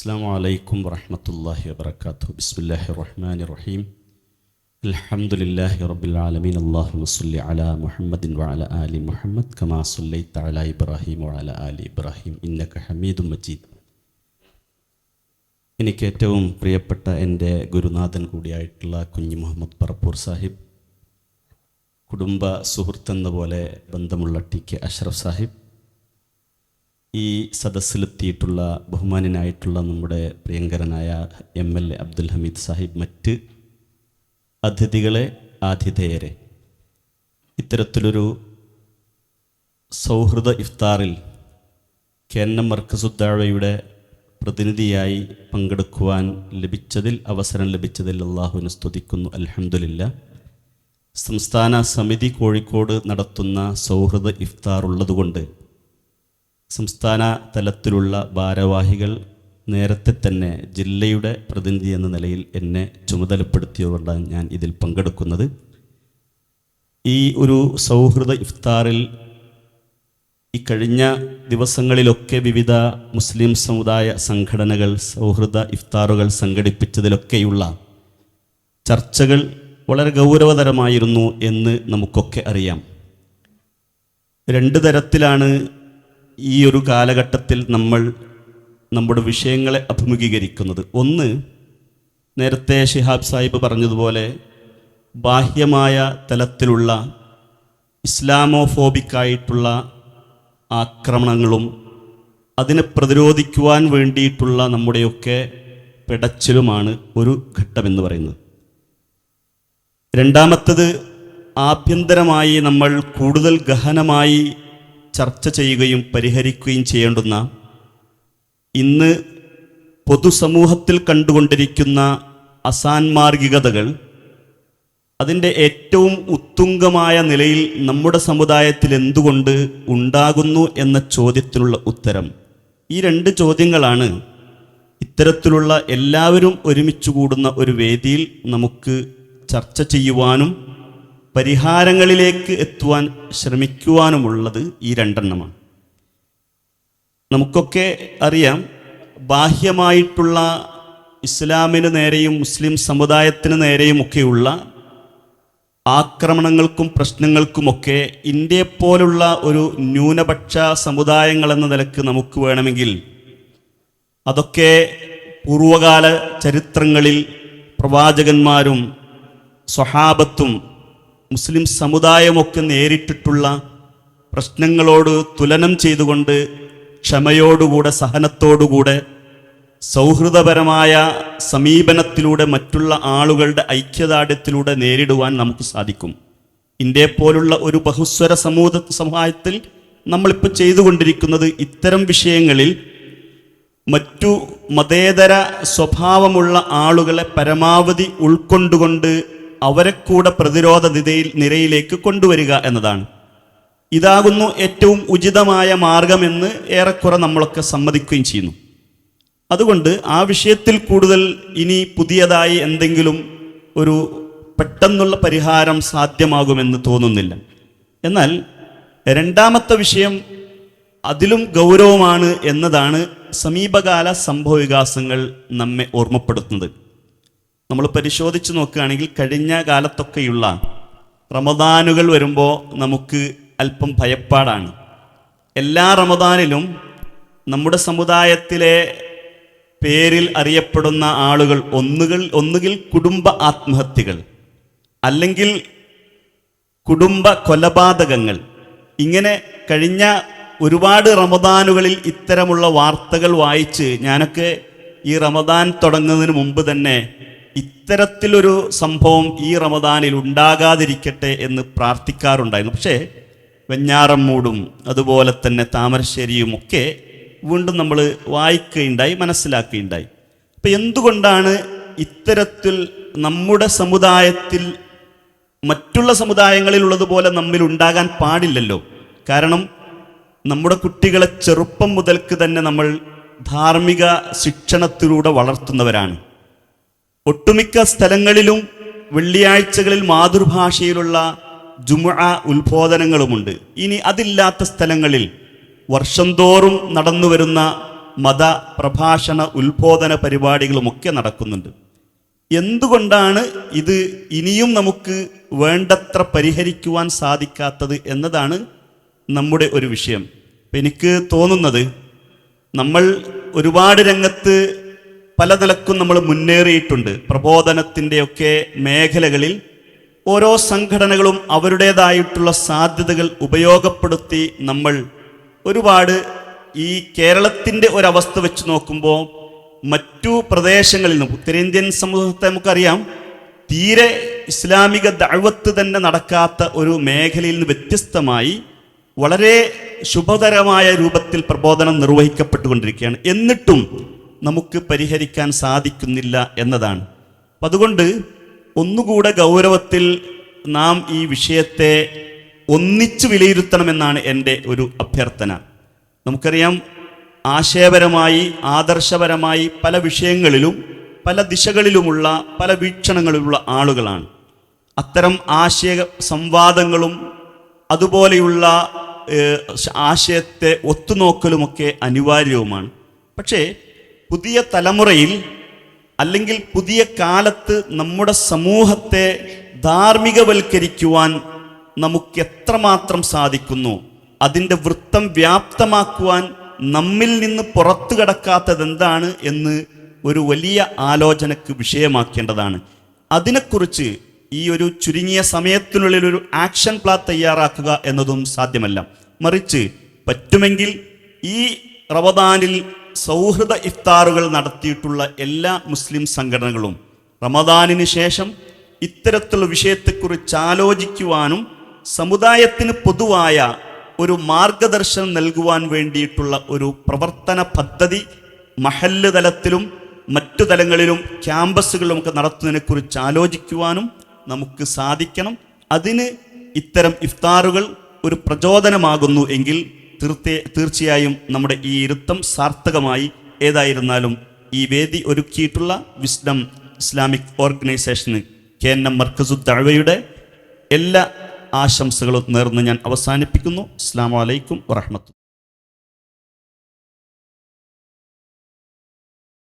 السلام عليكم ورحمة الله وبركاته بسم الله الرحمن الرحيم الحمد لله رب العالمين اللهم صل على محمد وعلى آل محمد كما صليت على إبراهيم وعلى آل إبراهيم إنك حميد مجيد എനിക്ക് ഏറ്റവും പ്രിയപ്പെട്ട എൻ്റെ ഗുരുനാഥൻ കൂടിയായിട്ടുള്ള കുഞ്ഞി മുഹമ്മദ് പറപ്പൂർ സാഹിബ് കുടുംബ സുഹൃത്തെന്ന പോലെ ബന്ധമുള്ള ടി കെ അഷ്റഫ് സാഹിബ് ഈ സദസ്സിലെത്തിയിട്ടുള്ള ബഹുമാനനായിട്ടുള്ള നമ്മുടെ പ്രിയങ്കരനായ M L A Abdul Hameed Sahib മറ്റ് അതിഥികളെ ആതിഥേയരെ ഇത്തരത്തിലൊരു സൗഹൃദ ഇഫ്താറിൽ കേരളം മർക്കസുദ്ദാഴയുടെ പ്രതിനിധിയായി പങ്കെടുക്കുവാൻ ലഭിച്ചതിൽ അവസരം ലഭിച്ചതിൽ അള്ളാഹുവിനെ സ്തുതിക്കുന്നു. അലഹമുല്ല സംസ്ഥാന സമിതി കോഴിക്കോട് നടത്തുന്ന സൗഹൃദ ഇഫ്താർ ഉള്ളതുകൊണ്ട് സംസ്ഥാന തലത്തിലുള്ള ഭാരവാഹികൾ നേരത്തെ തന്നെ ജില്ലയുടെ പ്രതിനിധി എന്ന നിലയിൽ എന്നെ ചുമതലപ്പെടുത്തിയതുകൊണ്ടാണ് ഞാൻ ഇതിൽ പങ്കെടുക്കുന്നത്. ഈ ഒരു സൗഹൃദ ഇഫ്താറിൽ ഈ കഴിഞ്ഞ ദിവസങ്ങളിലൊക്കെ വിവിധ മുസ്ലിം സമുദായ സംഘടനകൾ സൗഹൃദ ഇഫ്താറുകൾ സംഘടിപ്പിച്ചതിലൊക്കെയുള്ള ചർച്ചകൾ വളരെ ഗൗരവതരമായിരുന്നു എന്ന് നമുക്കൊക്കെ അറിയാം. രണ്ട് തരത്തിലാണ് ഈ ഒരു കാലഘട്ടത്തിൽ നമ്മൾ നമ്മുടെ വിഷയങ്ങളെ അഭിമുഖീകരിക്കുന്നത്. ഒന്ന് നേരത്തെ ഷിഹാബ് സാഹിബ് പറഞ്ഞതുപോലെ ബാഹ്യമായ തലത്തിലുള്ള ഇസ്ലാമോഫോബിക്കായിട്ടുള്ള ആക്രമണങ്ങളും അതിനെ പ്രതിരോധിക്കുവാൻ വേണ്ടിയിട്ടുള്ള നമ്മുടെയൊക്കെ പിടച്ചിലുമാണ് ഒരു ഘട്ടമെന്ന് പറയുന്നത്. രണ്ടാമത്തത് ആഭ്യന്തരമായി നമ്മൾ കൂടുതൽ ഗഹനമായി ചർച്ച ചെയ്യുകയും പരിഹരിക്കുകയും ചെയ്യേണ്ടുന്ന ഇന്ന് പൊതുസമൂഹത്തിൽ കണ്ടുകൊണ്ടിരിക്കുന്ന അസാൻമാർഗികതകൾ അതിന്റെ ഏറ്റവും ഉത്തുംഗമായ നിലയിൽ നമ്മുടെ സമുദായത്തിൽ എന്തുകൊണ്ട് ഉണ്ടാകുന്നു എന്ന ചോദ്യത്തിനുള്ള ഉത്തരം. ഈ രണ്ട് ചോദ്യങ്ങളാണ് ഇത്തരത്തിലുള്ള എല്ലാവരും ഒരുമിച്ച് കൂടുന്ന ഒരു വേദിയിൽ നമുക്ക് ചർച്ച ചെയ്യുവാനും പരിഹാരങ്ങളിലേക്ക് എത്തുവാൻ ശ്രമിക്കുവാനുമുള്ളത് ഈ രണ്ടെണ്ണമാണ്. നമുക്കൊക്കെ അറിയാം ബാഹ്യമായിട്ടുള്ള ഇസ്ലാമിന് നേരെയും മുസ്ലിം സമുദായത്തിന് നേരെയുമൊക്കെയുള്ള ആക്രമണങ്ങൾക്കും പ്രശ്നങ്ങൾക്കുമൊക്കെ ഇന്ത്യയെ പോലുള്ള ഒരു ന്യൂനപക്ഷ സമുദായങ്ങൾ എന്ന നിലയ്ക്ക് നമുക്ക് വേണമെങ്കിൽ അതൊക്കെ പൂർവകാല ചരിത്രങ്ങളിൽ പ്രവാചകന്മാരും സ്വഹാബത്തും മുസ്ലിം സമുദായമൊക്കെ നേരിട്ടിട്ടുള്ള പ്രശ്നങ്ങളോട് തുലനം ചെയ്തുകൊണ്ട് ക്ഷമയോടുകൂടെ സഹനത്തോടുകൂടെ സൗഹൃദപരമായ സമീപനത്തിലൂടെ മറ്റുള്ള ആളുകളുടെ ഐക്യദാർഢ്യത്തിലൂടെ നേരിടുവാൻ നമുക്ക് സാധിക്കും. ഇന്ത്യയെ പോലുള്ള ഒരു ബഹുസ്വര സമൂഹ സമുദായത്തിൽ നമ്മളിപ്പോൾ ചെയ്തുകൊണ്ടിരിക്കുന്നത് ഇത്തരം വിഷയങ്ങളിൽ മറ്റു മതേതര സ്വഭാവമുള്ള ആളുകളെ പരമാവധി ഉൾക്കൊണ്ടുകൊണ്ട് അവരെ കൂടെ പ്രതിരോധ നിരയിൽ നിരയിലേക്ക് കൊണ്ടുവരിക എന്നതാണ്. ഇതാകുന്നു ഏറ്റവും ഉചിതമായ മാർഗമെന്ന് ഏറെക്കുറെ നമ്മളൊക്കെ സമ്മതിക്കുകയും ചെയ്യുന്നു. അതുകൊണ്ട് ആ വിഷയത്തിൽ കൂടുതൽ ഇനി പുതിയതായി എന്തെങ്കിലും ഒരു പെട്ടെന്നുള്ള പരിഹാരം സാധ്യമാകുമെന്ന് തോന്നുന്നില്ല. എന്നാൽ രണ്ടാമത്തെ വിഷയം അതിലും ഗൗരവമാണ് എന്നതാണ് സമീപകാല സംഭവവികാസങ്ങൾ നമ്മെ ഓർമ്മപ്പെടുത്തുന്നത്. നമ്മൾ പരിശോധിച്ച് നോക്കുകയാണെങ്കിൽ കഴിഞ്ഞ കാലത്തൊക്കെയുള്ള റമദാനുകൾ വരുമ്പോൾ നമുക്ക് അല്പം ഭയപ്പാടാണ്. എല്ലാ റമദാനിലും നമ്മുടെ സമുദായത്തിലെ പേരിൽ അറിയപ്പെടുന്ന ആളുകൾ ഒന്നുകൾ ഒന്നുകിൽ കുടുംബ ആത്മഹത്യകൾ അല്ലെങ്കിൽ കുടുംബ കൊലപാതകങ്ങൾ. ഇങ്ങനെ കഴിഞ്ഞ ഒരുപാട് റമദാനുകളിൽ ഇത്തരമുള്ള വാർത്തകൾ വായിച്ച് ഞാനൊക്കെ ഈ റമദാൻ തുടങ്ങുന്നതിന് മുമ്പ് തന്നെ ഇത്തരത്തിലൊരു സംഭവം ഈ റമദാനിൽ ഉണ്ടാകാതിരിക്കട്ടെ എന്ന് പ്രാർത്ഥിക്കാറുണ്ടായിരുന്നു. പക്ഷേ വെഞ്ഞാറമ്മൂടും അതുപോലെ തന്നെ താമരശ്ശേരിയും ഒക്കെ വീണ്ടും നമ്മൾ വായിക്കുകയുണ്ടായി മനസ്സിലാക്കുകയുണ്ടായി. അപ്പം എന്തുകൊണ്ടാണ് ഇത്തരത്തിൽ നമ്മുടെ സമുദായത്തിൽ മറ്റുള്ള സമുദായങ്ങളിലുള്ളതുപോലെ നമ്മിൽ ഉണ്ടാകാൻ പാടില്ലല്ലോ? കാരണം നമ്മുടെ കുട്ടികളെ ചെറുപ്പം മുതൽക്ക് തന്നെ നമ്മൾ ധാർമ്മിക ശിക്ഷണത്തിലൂടെ വളർത്തുന്നവരാണ്. ഒട്ടുമിക്ക സ്ഥലങ്ങളിലും വെള്ളിയാഴ്ചകളിൽ മാതൃഭാഷയിലുള്ള ജുമുഅ ഉത്ബോധനങ്ങളുമുണ്ട്. ഇനി അതില്ലാത്ത സ്ഥലങ്ങളിൽ വർഷം തോറും നടന്നു വരുന്ന മത പ്രഭാഷണ ഉത്ബോധന പരിപാടികളുമൊക്കെ നടക്കുന്നുണ്ട്. എന്തുകൊണ്ടാണ് ഇത് ഇനിയും നമുക്ക് വേണ്ടത്ര പരിഹരിക്കുവാൻ സാധിക്കാത്തത് എന്നതാണ് നമ്മുടെ ഒരു വിഷയം. എനിക്ക് തോന്നുന്നത് നമ്മൾ ഒരുപാട് രംഗത്ത് പല നിലക്കും നമ്മൾ മുന്നേറിയിട്ടുണ്ട്. പ്രബോധനത്തിന്റെയൊക്കെ മേഖലകളിൽ ഓരോ സംഘടനകളും അവരുടേതായിട്ടുള്ള സാധ്യതകൾ ഉപയോഗപ്പെടുത്തി നമ്മൾ ഒരുപാട് ഈ കേരളത്തിന്റെ ഒരവസ്ഥ വെച്ച് നോക്കുമ്പോൾ മറ്റു പ്രദേശങ്ങളിൽ നിന്നും ഉത്തരേന്ത്യൻ സമൂഹത്തെ നമുക്കറിയാം തീരെ ഇസ്ലാമിക ദഅവത്ത് തന്നെ നടക്കാത്ത ഒരു മേഖലയിൽ നിന്ന് വ്യത്യസ്തമായി വളരെ ശുഭകരമായ രൂപത്തിൽ പ്രബോധനം നിർവഹിക്കപ്പെട്ടുകൊണ്ടിരിക്കുകയാണ്. എന്നിട്ടും നമുക്ക് പരിഹരിക്കാൻ സാധിക്കുന്നില്ല എന്നതാണ്. അപ്പം അതുകൊണ്ട് ഒന്നുകൂടെ ഗൗരവത്തിൽ നാം ഈ വിഷയത്തെ ഒന്നിച്ചു വിലയിരുത്തണമെന്നാണ് എന്റെ ഒരു അഭ്യർത്ഥന. നമുക്കറിയാം ആശയപരമായി ആദർശപരമായി പല വിഷയങ്ങളിലും പല ദിശകളിലുമുള്ള പല വീക്ഷണങ്ങളിലുള്ള ആളുകളാണ്. അത്തരം ആശയ സംവാദങ്ങളും അതുപോലെയുള്ള ആശയത്തെ ഒത്തുനോക്കലുമൊക്കെ അനിവാര്യവുമാണ്. പക്ഷേ പുതിയ തലമുറയിൽ അല്ലെങ്കിൽ പുതിയ കാലത്ത് നമ്മുടെ സമൂഹത്തെ ധാർമ്മികവൽക്കരിക്കുവാൻ നമുക്ക് എത്രമാത്രം സാധിക്കുന്നു? അതിന്റെ വൃത്തം വ്യാപ്തമാക്കുവാൻ നമ്മിൽ നിന്ന് പുറത്തു കിടക്കാത്തത് എന്താണ് എന്ന് ഒരു വലിയ ആലോചനക്ക് വിഷയമാക്കേണ്ടതാണ്. അതിനെക്കുറിച്ച് ഈ ഒരു ചുരുങ്ങിയ സമയത്തിനുള്ളിൽ ഒരു ആക്ഷൻ പ്ലാൻ തയ്യാറാക്കുക എന്നതും സാധ്യമല്ല. മറിച്ച് പറ്റുമെങ്കിൽ ഈ റമദാനിൽ സൗഹൃദ ഇഫ്താറുകൾ നടത്തിയിട്ടുള്ള എല്ലാ മുസ്ലിം സംഘടനകളും റമദാനിന് ശേഷം ഇത്തരത്തിലുള്ള വിഷയത്തെക്കുറിച്ച് ആലോചിക്കുവാനും സമുദായത്തിന് പൊതുവായ ഒരു മാർഗദർശനം നൽകുവാൻ വേണ്ടിയിട്ടുള്ള ഒരു പ്രവർത്തന പദ്ധതി മഹല്ല് തലത്തിലും മറ്റു തലങ്ങളിലും ക്യാമ്പസുകളിലും ഒക്കെ നടത്തുന്നതിനെക്കുറിച്ച് ആലോചിക്കുവാനും നമുക്ക് സാധിക്കണം. അതിന് ഇത്തരം ഇഫ്താറുകൾ ഒരു പ്രചോദനമാകുന്നു എങ്കിൽ തീർത്തേ തീർച്ചയായും നമ്മുടെ ഈ ഇരുത്തം സാർത്ഥകമായി ഏതായിരുന്നാലും ഈ വേദി ഒരുക്കിയിട്ടുള്ള വിസ്ഡം ഇസ്ലാമിക് ഓർഗനൈസേഷന് കെ എൻ എം മർക്കസുദ്ദഴവയുടെ എല്ലാ ആശംസകളും നേർന്ന് ഞാൻ അവസാനിപ്പിക്കുന്നു. അസ്സാം വലൈക്കും വറഹമത്തു